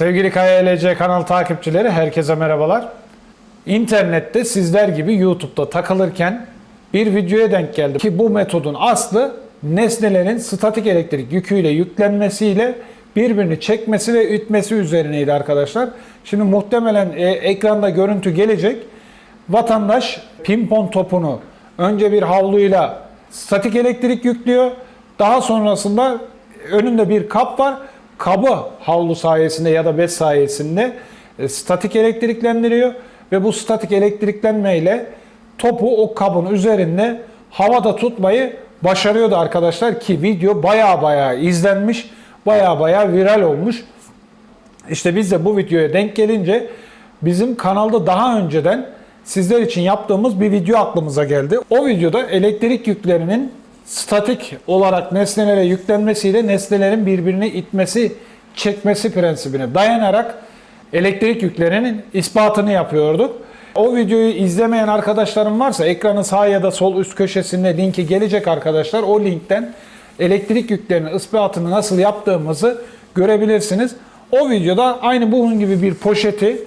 Sevgili KYLC kanal takipçileri herkese merhabalar. İnternette sizler gibi YouTube'da takılırken bir videoya denk geldim ki bu metodun aslı nesnelerin statik elektrik yüküyle yüklenmesiyle birbirini çekmesi ve ütmesi üzerineydi arkadaşlar. Şimdi muhtemelen e, ekranda görüntü gelecek. Vatandaş pimpon topunu önce bir havluyla statik elektrik yüklüyor. Daha sonrasında önünde bir kap var. Kabı havlu sayesinde ya da bez sayesinde e, statik elektriklendiriyor ve bu statik elektriklenmeyle topu o kabın üzerinde havada tutmayı başarıyordu arkadaşlar ki video baya baya izlenmiş, baya baya viral olmuş. İşte biz de bu videoya denk gelince bizim kanalda daha önceden sizler için yaptığımız bir video aklımıza geldi. O videoda elektrik yüklerinin statik olarak nesnelere yüklenmesiyle nesnelerin birbirini itmesi, çekmesi prensibine dayanarak elektrik yüklerinin ispatını yapıyorduk. O videoyu izlemeyen arkadaşlarım varsa ekranın sağ ya da sol üst köşesinde linki gelecek arkadaşlar. O linkten elektrik yüklerinin ispatını nasıl yaptığımızı görebilirsiniz. O videoda aynı bunun gibi bir poşeti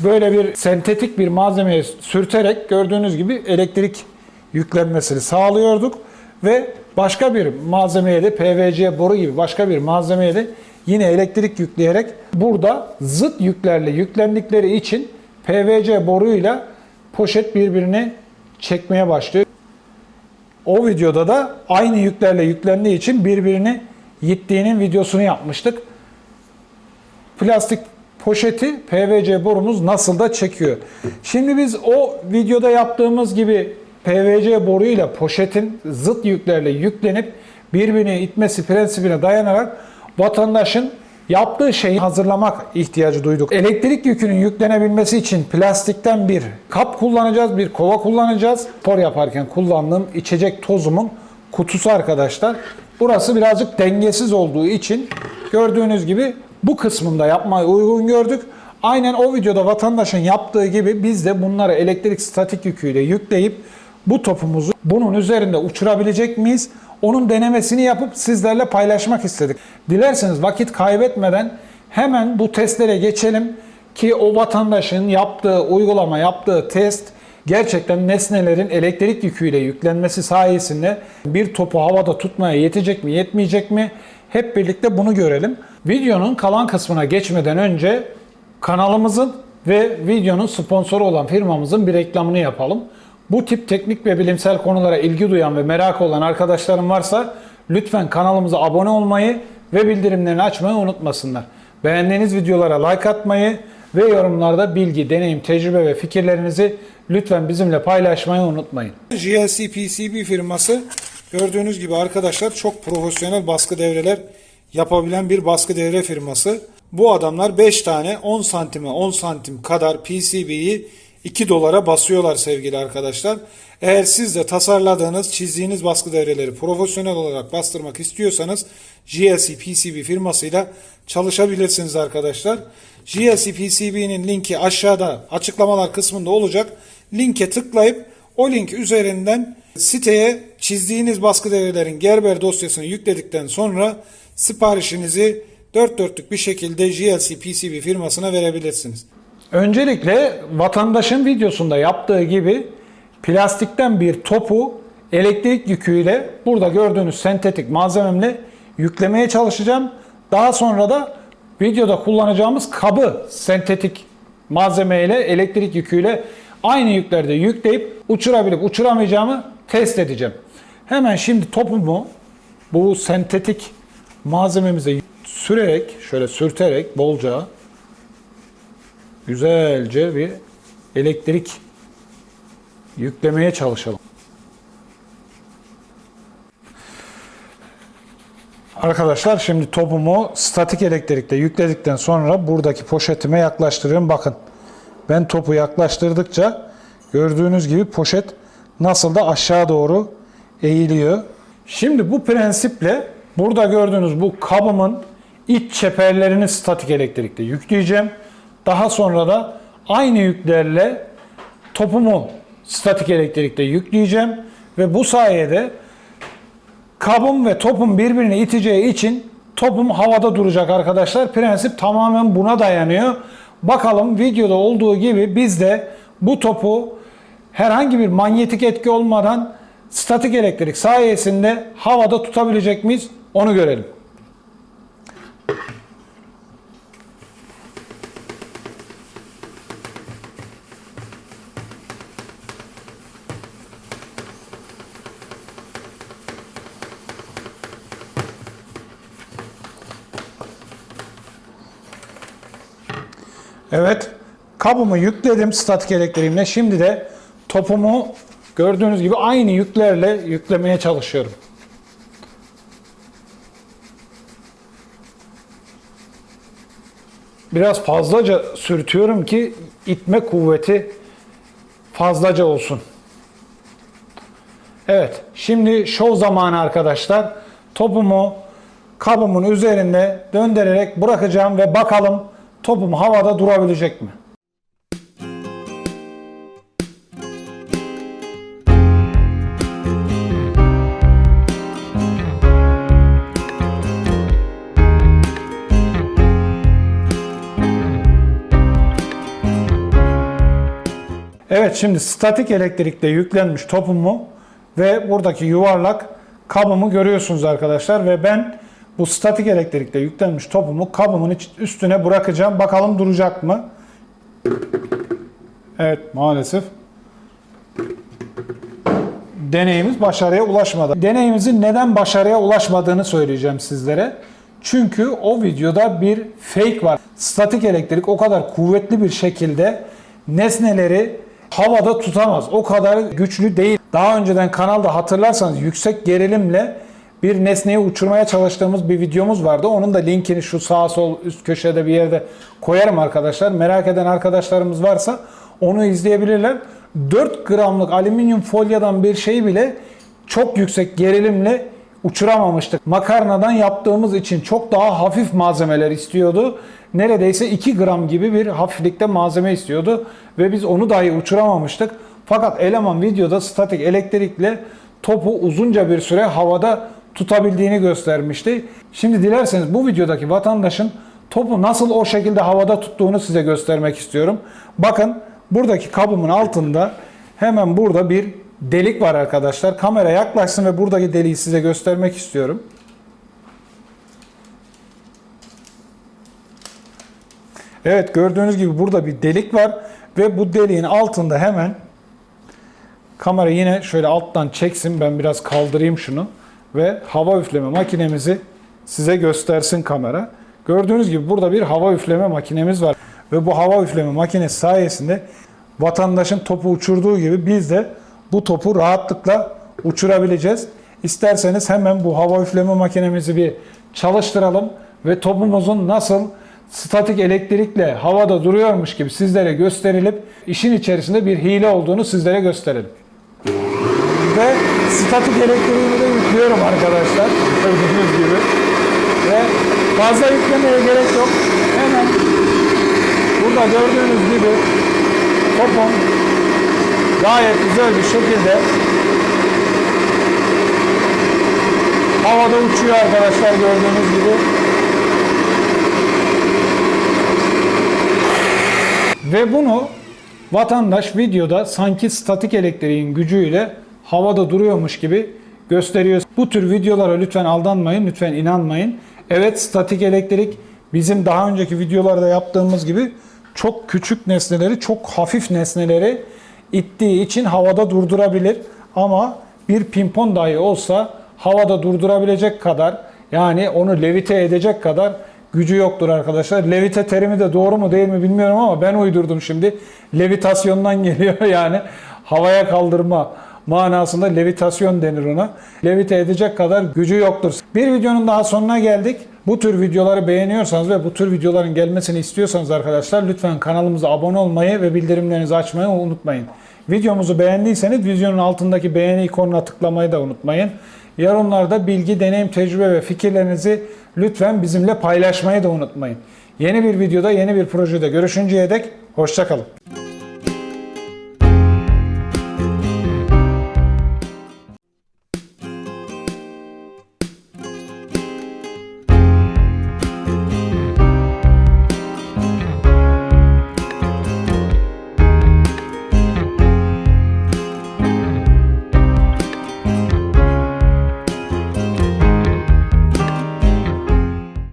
böyle bir sentetik bir malzemeye sürterek gördüğünüz gibi elektrik yüklenmesini sağlıyorduk ve başka bir malzemeye de PVC boru gibi başka bir malzemeye de yine elektrik yükleyerek burada zıt yüklerle yüklendikleri için PVC boruyla poşet birbirini çekmeye başlıyor. O videoda da aynı yüklerle yüklendiği için birbirini yittiğinin videosunu yapmıştık. Plastik poşeti PVC borumuz nasıl da çekiyor. Şimdi biz o videoda yaptığımız gibi PVC boruyla poşetin zıt yüklerle yüklenip birbirine itmesi prensibine dayanarak vatandaşın yaptığı şeyi hazırlamak ihtiyacı duyduk. Elektrik yükünün yüklenebilmesi için plastikten bir kap kullanacağız, bir kova kullanacağız. Spor yaparken kullandığım içecek tozumun kutusu arkadaşlar. Burası birazcık dengesiz olduğu için gördüğünüz gibi bu kısmında yapmayı uygun gördük. Aynen o videoda vatandaşın yaptığı gibi biz de bunları elektrik statik yüküyle yükleyip bu topumuzu bunun üzerinde uçurabilecek miyiz? Onun denemesini yapıp sizlerle paylaşmak istedik. Dilerseniz vakit kaybetmeden hemen bu testlere geçelim ki o vatandaşın yaptığı uygulama, yaptığı test gerçekten nesnelerin elektrik yüküyle yüklenmesi sayesinde bir topu havada tutmaya yetecek mi, yetmeyecek mi? Hep birlikte bunu görelim. Videonun kalan kısmına geçmeden önce kanalımızın ve videonun sponsoru olan firmamızın bir reklamını yapalım. Bu tip teknik ve bilimsel konulara ilgi duyan ve merak olan arkadaşlarım varsa lütfen kanalımıza abone olmayı ve bildirimlerini açmayı unutmasınlar. Beğendiğiniz videolara like atmayı ve yorumlarda bilgi, deneyim, tecrübe ve fikirlerinizi lütfen bizimle paylaşmayı unutmayın. GLC PCB firması gördüğünüz gibi arkadaşlar çok profesyonel baskı devreler yapabilen bir baskı devre firması. Bu adamlar 5 tane 10 santime 10 santim kadar PCB'yi 2 dolara basıyorlar sevgili arkadaşlar. Eğer siz de tasarladığınız, çizdiğiniz baskı devreleri profesyonel olarak bastırmak istiyorsanız GLC PCB firmasıyla çalışabilirsiniz arkadaşlar. GLC PCB'nin linki aşağıda açıklamalar kısmında olacak. Linke tıklayıp o link üzerinden siteye çizdiğiniz baskı devrelerin Gerber dosyasını yükledikten sonra siparişinizi dört dörtlük bir şekilde GLC PCB firmasına verebilirsiniz. Öncelikle vatandaşın videosunda yaptığı gibi plastikten bir topu elektrik yüküyle burada gördüğünüz sentetik malzememle yüklemeye çalışacağım. Daha sonra da videoda kullanacağımız kabı sentetik malzemeyle elektrik yüküyle aynı yüklerde yükleyip uçurabilip uçuramayacağımı test edeceğim. Hemen şimdi topumu bu sentetik malzememize sürerek şöyle sürterek bolca güzelce bir elektrik yüklemeye çalışalım. Arkadaşlar şimdi topumu statik elektrikle yükledikten sonra buradaki poşetime yaklaştırıyorum. Bakın ben topu yaklaştırdıkça gördüğünüz gibi poşet nasıl da aşağı doğru eğiliyor. Şimdi bu prensiple burada gördüğünüz bu kabımın iç çeperlerini statik elektrikle yükleyeceğim. Daha sonra da aynı yüklerle topumu statik elektrikle yükleyeceğim ve bu sayede kabım ve topum birbirini iteceği için topum havada duracak arkadaşlar. Prensip tamamen buna dayanıyor. Bakalım videoda olduğu gibi biz de bu topu herhangi bir manyetik etki olmadan statik elektrik sayesinde havada tutabilecek miyiz? Onu görelim. Evet. Kabımı yükledim statik elektriğimle. Şimdi de topumu gördüğünüz gibi aynı yüklerle yüklemeye çalışıyorum. Biraz fazlaca sürtüyorum ki itme kuvveti fazlaca olsun. Evet, şimdi şov zamanı arkadaşlar. Topumu kabımın üzerinde döndürerek bırakacağım ve bakalım topum havada durabilecek mi? Evet şimdi statik elektrikle yüklenmiş topumu ve buradaki yuvarlak kabımı görüyorsunuz arkadaşlar ve ben bu statik elektrikle yüklenmiş topumu kabımın üstüne bırakacağım. Bakalım duracak mı? Evet maalesef deneyimiz başarıya ulaşmadı. Deneyimizin neden başarıya ulaşmadığını söyleyeceğim sizlere. Çünkü o videoda bir fake var. Statik elektrik o kadar kuvvetli bir şekilde nesneleri havada tutamaz. O kadar güçlü değil. Daha önceden kanalda hatırlarsanız yüksek gerilimle bir nesneyi uçurmaya çalıştığımız bir videomuz vardı. Onun da linkini şu sağ sol üst köşede bir yerde koyarım arkadaşlar. Merak eden arkadaşlarımız varsa onu izleyebilirler. 4 gramlık alüminyum folyadan bir şey bile çok yüksek gerilimle uçuramamıştık. Makarnadan yaptığımız için çok daha hafif malzemeler istiyordu. Neredeyse 2 gram gibi bir hafiflikte malzeme istiyordu ve biz onu dahi uçuramamıştık. Fakat eleman videoda statik elektrikle topu uzunca bir süre havada tutabildiğini göstermişti. Şimdi dilerseniz bu videodaki vatandaşın topu nasıl o şekilde havada tuttuğunu size göstermek istiyorum. Bakın buradaki kabımın altında hemen burada bir delik var arkadaşlar. Kamera yaklaşsın ve buradaki deliği size göstermek istiyorum. Evet gördüğünüz gibi burada bir delik var ve bu deliğin altında hemen kamera yine şöyle alttan çeksin ben biraz kaldırayım şunu ve hava üfleme makinemizi size göstersin kamera. Gördüğünüz gibi burada bir hava üfleme makinemiz var ve bu hava üfleme makinesi sayesinde vatandaşın topu uçurduğu gibi biz de bu topu rahatlıkla uçurabileceğiz. İsterseniz hemen bu hava üfleme makinemizi bir çalıştıralım ve topumuzun nasıl statik elektrikle havada duruyormuş gibi sizlere gösterilip işin içerisinde bir hile olduğunu sizlere gösterelim. Ve statik elektriğini yüklüyorum arkadaşlar. Gördüğünüz gibi. Ve fazla yüklemeye gerek yok. Hemen burada gördüğünüz gibi topum gayet güzel bir şekilde havada uçuyor arkadaşlar gördüğünüz gibi. Ve bunu vatandaş videoda sanki statik elektriğin gücüyle havada duruyormuş gibi gösteriyor. Bu tür videolara lütfen aldanmayın, lütfen inanmayın. Evet statik elektrik bizim daha önceki videolarda yaptığımız gibi çok küçük nesneleri, çok hafif nesneleri ittiği için havada durdurabilir. Ama bir pimpon dahi olsa havada durdurabilecek kadar yani onu levite edecek kadar gücü yoktur arkadaşlar. Levite terimi de doğru mu değil mi bilmiyorum ama ben uydurdum şimdi. Levitasyondan geliyor yani havaya kaldırma manasında levitasyon denir ona. Levite edecek kadar gücü yoktur. Bir videonun daha sonuna geldik. Bu tür videoları beğeniyorsanız ve bu tür videoların gelmesini istiyorsanız arkadaşlar lütfen kanalımıza abone olmayı ve bildirimlerinizi açmayı unutmayın. Videomuzu beğendiyseniz videonun altındaki beğeni ikonuna tıklamayı da unutmayın. Yorumlarda bilgi, deneyim, tecrübe ve fikirlerinizi lütfen bizimle paylaşmayı da unutmayın. Yeni bir videoda, yeni bir projede görüşünceye dek hoşçakalın.